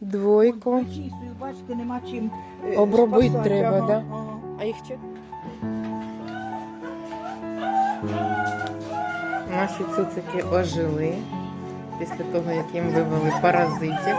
двойку. Вичистую, бачите, нема чим. е, Обробити спасати. треба, Ага, да? ага. А їх чи? Наші цуцики ожили після того, як їм вивели паразитів.